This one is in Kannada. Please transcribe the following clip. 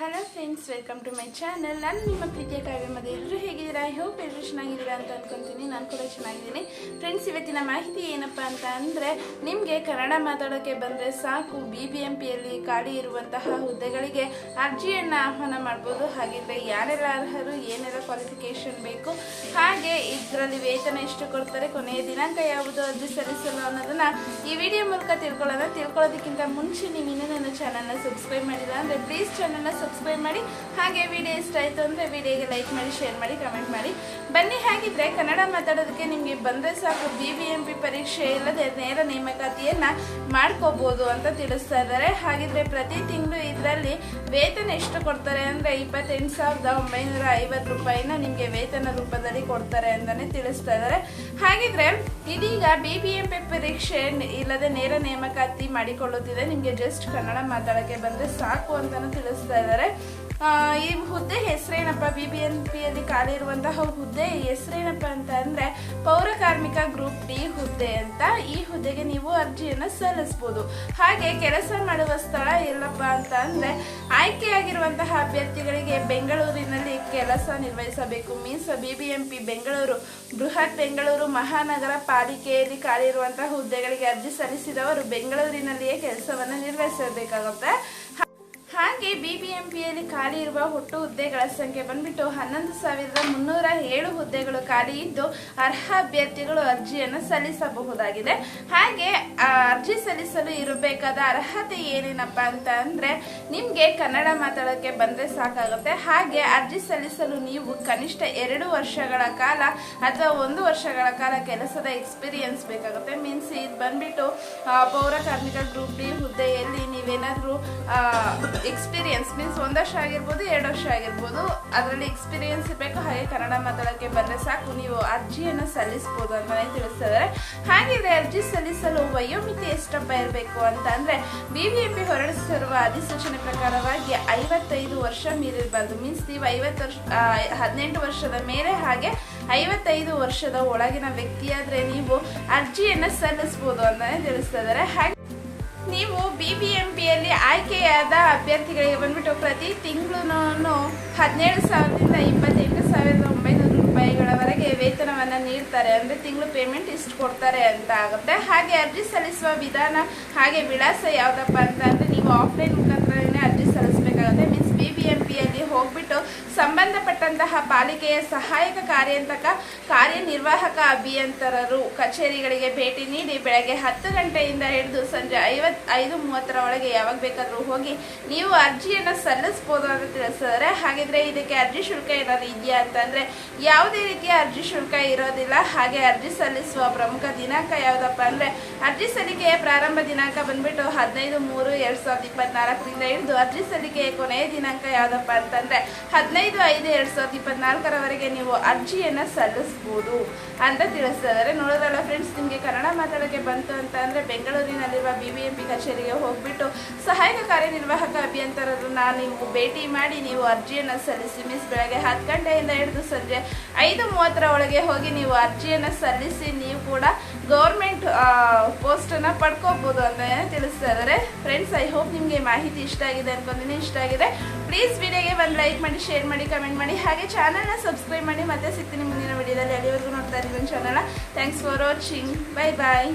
Hello friends welcome to my channel ನಾನು ನಿಮ್ಮ ಪ್ರೀತಿಯ ಕಾವ್ಯ ಮದುವೆ ಎಲ್ಲರೂ ಹೇಗಿದ್ದೀರಾ? ಹೋಪ್ ಎಲ್ಲರೂ ಚೆನ್ನಾಗಿದ್ದೀರಾ ಅಂತ ಅನ್ಕೊಂತೀನಿ. ನಾನು ಕೂಡ ಚೆನ್ನಾಗಿದ್ದೀನಿ. ಫ್ರೆಂಡ್ಸ್ ಇವತ್ತಿನ ಮಾಹಿತಿ ಏನಪ್ಪ ಅಂತ ಅಂದರೆ, ನಿಮಗೆ ಕನ್ನಡ ಮಾತಾಡೋಕ್ಕೆ ಬಂದರೆ ಸಾಕು. ಬಿ ಬಿ ಎಂ ಪಿಯಲ್ಲಿ ಖಾಲಿ ಇರುವಂತಹ ಹುದ್ದೆಗಳಿಗೆ ಅರ್ಜಿಯನ್ನು ಆಹ್ವಾನ ಮಾಡ್ಬೋದು. ಹಾಗಿದ್ರೆ ಯಾರೆಲ್ಲ ಅರ್ಹರು, ಏನೆಲ್ಲ ಕ್ವಾಲಿಫಿಕೇಷನ್ ಬೇಕು, ಹಾಗೆ ಇದರಲ್ಲಿ ವೇತನ ಎಷ್ಟು ಕೊಡ್ತಾರೆ, ಕೊನೆಯ ದಿನಾಂಕ ಯಾವುದು, ಅರ್ಜಿ ಸಲ್ಲಿಸಲು ಅನ್ನೋದನ್ನು ಈ ವಿಡಿಯೋ ಮೂಲಕ ತಿಳ್ಕೊಳ್ಳೋಣ. ತಿಳ್ಕೊಳ್ಳೋದಕ್ಕಿಂತ ಮುಂಚೆ ನೀವು ಇನ್ನೂ ನನ್ನ ಚಾನಲ್ನ ಸಬ್ಸ್ಕ್ರೈಬ್ ಮಾಡಿಲ್ಲ ಅಂದರೆ ಪ್ಲೀಸ್ ಚಾನಲ್ನ ಸಬ್ಸ್ಕ್ರೈಬ್ ಮಾಡಿ. ಹಾಗೆ ವಿಡಿಯೋ ಇಷ್ಟ ಆಯಿತು ಅಂದರೆ ವಿಡಿಯೋಗೆ ಲೈಕ್ ಮಾಡಿ ಶೇರ್ ಮಾಡಿ ಕಮೆಂಟ್ ಮಾಡಿ. ಬನ್ನಿ ಹಾಗಿದ್ರೆ ಕನ್ನಡ ಮಾತಾಡೋದಕ್ಕೆ ನಿಮಗೆ ಬಂದರೆ ಸಾಕು. ಬಿ ಬಿ ಎಂ ಪಿ ಪರೀಕ್ಷೆ ಇಲ್ಲದೆ ನೇರ ನೇಮಕಾತಿಯನ್ನು ಮಾಡ್ಕೋಬೋದು ಅಂತ ತಿಳಿಸ್ತಾ ಇದ್ದಾರೆ. ಹಾಗಿದ್ರೆ ಪ್ರತಿ ತಿಂಗಳು ಇದರಲ್ಲಿ ವೇತನ ಎಷ್ಟು ಕೊಡ್ತಾರೆ ಅಂದರೆ ಇಪ್ಪತ್ತೆಂಟು ಸಾವಿರದ ಒಂಬೈನೂರ ಐವತ್ತು ರೂಪಾಯಿನ ನಿಮಗೆ ವೇತನ ರೂಪದಲ್ಲಿ ಕೊಡ್ತಾರೆ ಅಂತಲೇ ತಿಳಿಸ್ತಾ ಇದ್ದಾರೆ. ಹಾಗಿದ್ರೆ ಇದೀಗ ಬಿ ಬಿ ಎಂ ಪಿ ಪರೀಕ್ಷೆ ಇಲ್ಲದೆ ನೇರ ನೇಮಕಾತಿ ಮಾಡಿಕೊಳ್ಳುತ್ತಿದೆ. ನಿಮಗೆ ಜಸ್ಟ್ ಕನ್ನಡ ಮಾತಾಡೋಕ್ಕೆ ಬಂದರೆ ಸಾಕು ಅಂತಲೂ ತಿಳಿಸ್ತಾ ಇದ್ದಾರೆ. ಈ ಹುದ್ದೆ ಹೆಸರೇನಪ್ಪ ಬಿ ಬಿ ಎಂ ಪಿಯಲ್ಲಿ ಖಾಲಿ ಇರುವಂತಹ ಹುದ್ದೆ ಹೆಸರೇನಪ್ಪ ಅಂತ ಅಂದರೆ ಪೌರ ಕಾರ್ಮಿಕ ಗ್ರೂಪ್ ಡಿ ಹುದ್ದೆ ಅಂತ. ಈ ಹುದ್ದೆಗೆ ನೀವು ಅರ್ಜಿಯನ್ನು ಸಲ್ಲಿಸ್ಬೋದು. ಹಾಗೆ ಕೆಲಸ ಮಾಡುವ ಸ್ಥಳ ಎಲ್ಲಪ್ಪ ಅಂತ ಅಂದರೆ ಆಯ್ಕೆಯಾಗಿರುವಂತಹ ಅಭ್ಯರ್ಥಿಗಳಿಗೆ ಬೆಂಗಳೂರಿನಲ್ಲಿ ಕೆಲಸ ನಿರ್ವಹಿಸಬೇಕು. Means B B M P Bengaluru, ಬೃಹತ್ ಬೆಂಗಳೂರು ಮಹಾನಗರ ಪಾಲಿಕೆಯಲ್ಲಿ ಖಾಲಿ ಇರುವಂತಹ ಹುದ್ದೆಗಳಿಗೆ ಅರ್ಜಿ ಸಲ್ಲಿಸಿದವರು ಬೆಂಗಳೂರಿನಲ್ಲಿಯೇ ಕೆಲಸವನ್ನು ನಿರ್ವಹಿಸಬೇಕಾಗುತ್ತೆ. ಹಾ- ಹಾಗೆ ಬಿಬಿಎಂಪಿಯಲ್ಲಿ ಖಾಲಿ ಇರುವ ಒಟ್ಟು ಹುದ್ದೆಗಳ ಸಂಖ್ಯೆ ಬಂದ್ಬಿಟ್ಟು ಹನ್ನೊಂದು ಸಾವಿರದ ಮುನ್ನೂರ ಏಳು ಹುದ್ದೆಗಳು ಖಾಲಿ ಇದ್ದು ಅರ್ಹ ಅಭ್ಯರ್ಥಿಗಳು ಅರ್ಜಿಯನ್ನು ಸಲ್ಲಿಸಬಹುದಾಗಿದೆ. ಹಾಗೆ ಅರ್ಜಿ ಸಲ್ಲಿಸಲು ಇರಬೇಕಾದ ಅರ್ಹತೆ ಏನೇನಪ್ಪ ಅಂತ ಅಂದರೆ ನಿಮಗೆ ಕನ್ನಡ ಮಾತಾಡೋಕ್ಕೆ ಬಂದ್ರೆ ಸಾಕಾಗುತ್ತೆ. ಹಾಗೆ, ಅರ್ಜಿ ಸಲ್ಲಿಸಲು ನೀವು ಕನಿಷ್ಠ ಎರಡು ವರ್ಷಗಳ ಕಾಲ ಅಥವಾ ಒಂದು ವರ್ಷಗಳ ಕಾಲ ಕೆಲಸದ ಎಕ್ಸ್ಪೀರಿಯನ್ಸ್ ಬೇಕಾಗುತ್ತೆ. ಮೀನ್ಸ್ ಇದು ಬಂದ್ಬಿಟ್ಟು ಪೌರ ಕಾರ್ಮಿಕ ಗ್ರೂಪ್ ಡಿ ಹುದ್ದೆಯಲ್ಲಿ ನೀವೇನಾದರೂ ಎಕ್ಸ್ಪೀರಿಯನ್ಸ್ ಮೀನ್ಸ್ ಒಂದು ವರ್ಷ ಆಗಿರ್ಬೋದು, ಎರಡು ವರ್ಷ ಆಗಿರ್ಬೋದು. ಅದರಲ್ಲಿ ಎಕ್ಸ್ಪೀರಿಯನ್ಸ್ ಇರಬೇಕು, ಹಾಗೆ ಕನ್ನಡ ಮಾತಾಡೋಕ್ಕೆ ಬಂದರೆ ಸಾಕು. ನೀವು ಅರ್ಜಿಯನ್ನು ಸಲ್ಲಿಸ್ಬೋದು ಅಂತಲೇ ತಿಳಿಸ್ತಿದ್ದಾರೆ. ಹಾಗಿದ್ರೆ ಅರ್ಜಿ ಸಲ್ಲಿಸಲು ವಯೋಮಿತಿ ಎಷ್ಟಪ್ಪ ಇರಬೇಕು ಅಂತ ಅಂದರೆ ಬಿ ವಿ ಎಂ ಪಿ ಹೊರಡಿಸಿರುವ ಅಧಿಸೂಚನೆ ಪ್ರಕಾರವಾಗಿ ಐವತ್ತೈದು ವರ್ಷ ಮೀರಿರಬಾರ್ದು. ಮೀನ್ಸ್ ನೀವು ಐವತ್ತು ವರ್ಷ ಹದಿನೆಂಟು ವರ್ಷದ ಮೇಲೆ ಹಾಗೆ ಐವತ್ತೈದು ವರ್ಷದ ಒಳಗಿನ ವ್ಯಕ್ತಿಯಾದರೆ ನೀವು ಅರ್ಜಿಯನ್ನು ಸಲ್ಲಿಸ್ಬೋದು ಅಂತಲೇ ತಿಳಿಸ್ತಾ ಇದ್ದಾರೆ ಹಾಗೆ ನೀವು ಬಿ ಬಿ ಎಂ ಆಯ್ಕೆಯಾದ ಅಭ್ಯರ್ಥಿಗಳಿಗೆ ಬಂದ್ಬಿಟ್ಟು ಪ್ರತಿ ತಿಂಗಳು ಹದಿನೇಳು ಸಾವಿರದಿಂದ ಇಪ್ಪತ್ತೆಂಟು ಸಾವಿರದ ಒಂಬೈನೂರು ರೂಪಾಯಿಗಳವರೆಗೆ ವೇತನವನ್ನು ನೀಡ್ತಾರೆ. ಅಂದರೆ ತಿಂಗಳು ಪೇಮೆಂಟ್ ಇಷ್ಟು ಕೊಡ್ತಾರೆ ಅಂತ ಆಗುತ್ತೆ. ಹಾಗೆ ಅರ್ಜಿ ಸಲ್ಲಿಸುವ ವಿಧಾನ ಹಾಗೆ ವಿಳಾಸ ಯಾವುದಪ್ಪ ಅಂತ ಅಂದರೆ ನೀವು ಆಫ್ಲೈನ್ ಮುಖಾಂತರನೇ ಅರ್ಜಿ ಸಲ್ಲಿಸಬೇಕಾಗುತ್ತೆ. ಮೀನ್ಸ್ ಬಿ ಬಿ ಹೋಗ್ಬಿಟ್ಟು ಸಂಬಂಧಪಟ್ಟಂತಹ ಪಾಲಿಕೆಯ ಸಹಾಯಕ ಕಾರ್ಯಂತಕ ಕಾರ್ಯನಿರ್ವಾಹಕ ಅಭಿಯಂತರರು ಕಚೇರಿಗಳಿಗೆ ಭೇಟಿ ನೀಡಿ ಬೆಳಗ್ಗೆ ಹತ್ತು ಗಂಟೆಯಿಂದ ಹಿಡಿದು ಸಂಜೆ ಐವತ್ ಐದು ಮೂವತ್ತರ ಒಳಗೆ ಯಾವಾಗ ಬೇಕಾದರೂ ಹೋಗಿ ನೀವು ಅರ್ಜಿಯನ್ನು ಸಲ್ಲಿಸ್ಬೋದು ಅಂತ ತಿಳಿಸಿದರೆ, ಹಾಗಿದ್ರೆ ಇದಕ್ಕೆ ಅರ್ಜಿ ಶುಲ್ಕ ಏನಾದರೂ ಇದೆಯಾ ಅಂತಂದ್ರೆ ಯಾವುದೇ ರೀತಿಯ ಅರ್ಜಿ ಶುಲ್ಕ ಇರೋದಿಲ್ಲ. ಹಾಗೆ ಅರ್ಜಿ ಸಲ್ಲಿಸುವ ಪ್ರಮುಖ ದಿನಾಂಕ ಯಾವುದಪ್ಪ ಅಂದ್ರೆ ಅರ್ಜಿ ಸಲ್ಲಿಕೆಯ ಪ್ರಾರಂಭ ದಿನಾಂಕ ಬಂದ್ಬಿಟ್ಟು ಹದಿನೈದು ಮೂರು ಎರಡು ಸಾವಿರದ ಇಪ್ಪತ್ನಾಲ್ಕರಿಂದ ಹಿಡಿದು ಅರ್ಜಿ ಸಲ್ಲಿಕೆಯ ಕೊನೆಯ ದಿನಾಂಕ ಯಾವುದಪ್ಪ ಅಂತಂದ್ರೆ ಹದಿನೈದು ಐದು ಎರಡ್ ಸಾವಿರದ ಇಪ್ಪತ್ನಾಲ್ಕರವರೆಗೆ ನೀವು ಅರ್ಜಿಯನ್ನು ಸಲ್ಲಿಸ್ಬೋದು ಅಂತ ತಿಳಿಸ್ತಾ ಇದ್ದಾರೆ ನೋಡೋದಲ್ಲ ಫ್ರೆಂಡ್ಸ್ ನಿಮಗೆ ಕನ್ನಡ ಮಾತಾಡೋಕ್ಕೆ ಬಂತು ಅಂತ ಅಂದರೆ ಬೆಂಗಳೂರಿನಲ್ಲಿರುವ ಬಿ ಬಿ ಎಂ ಪಿ ಕಚೇರಿಗೆ ಹೋಗ್ಬಿಟ್ಟು ಸಹಾಯಕ ಕಾರ್ಯನಿರ್ವಾಹಕ ಅಭಿಯಂತರರನ್ನ ನೀವು ಭೇಟಿ ಮಾಡಿ ನೀವು ಅರ್ಜಿಯನ್ನು ಸಲ್ಲಿಸಿ. ಮಿಸ್ ಬೆಳಗ್ಗೆ ಹತ್ತು ಗಂಟೆಯಿಂದ ಹಿಡಿದು ಸಂಜೆ ಐದು ಮೂವತ್ತರ ಒಳಗೆ ಹೋಗಿ ನೀವು ಅರ್ಜಿಯನ್ನು ಸಲ್ಲಿಸಿ ನೀವು ಕೂಡ ಗೌರ್ಮೆಂಟ್ ಪೋಸ್ಟನ್ನು ಪಡ್ಕೋಬೋದು ಅಂತ ತಿಳಿಸ್ತಾ ಇದ್ದಾರೆ ಫ್ರೆಂಡ್ಸ್ ಐ ಹೋಪ್ ನಿಮಗೆ ಮಾಹಿತಿ ಇಷ್ಟ ಆಗಿದೆ ಅನ್ಕೊಂಡಿನಿ. ಇಷ್ಟ ಆಗಿದೆ ಪ್ಲೀಸ್ ವಿಡಿಯೋಗೆ ಒಂದು ಲೈಕ್ ಮಾಡಿ ಶೇರ್ ಮಾಡಿ ಕಮೆಂಟ್ ಮಾಡಿ. ಹಾಗೆ ಚಾನಲ್ನ ಸಬ್ಸ್ಕ್ರೈಬ್ ಮಾಡಿ ಮತ್ತೆ ಸಿಗ್ತೀನಿ ಮುಂದಿನ ವಿಡಿಯೋದಲ್ಲಿ. ಅಲ್ಲಿವರೆಗೂ ನೋಡ್ತಾ ಇದ್ದೀನಿ ಚಾನಲ್ನ thanks for watching bye bye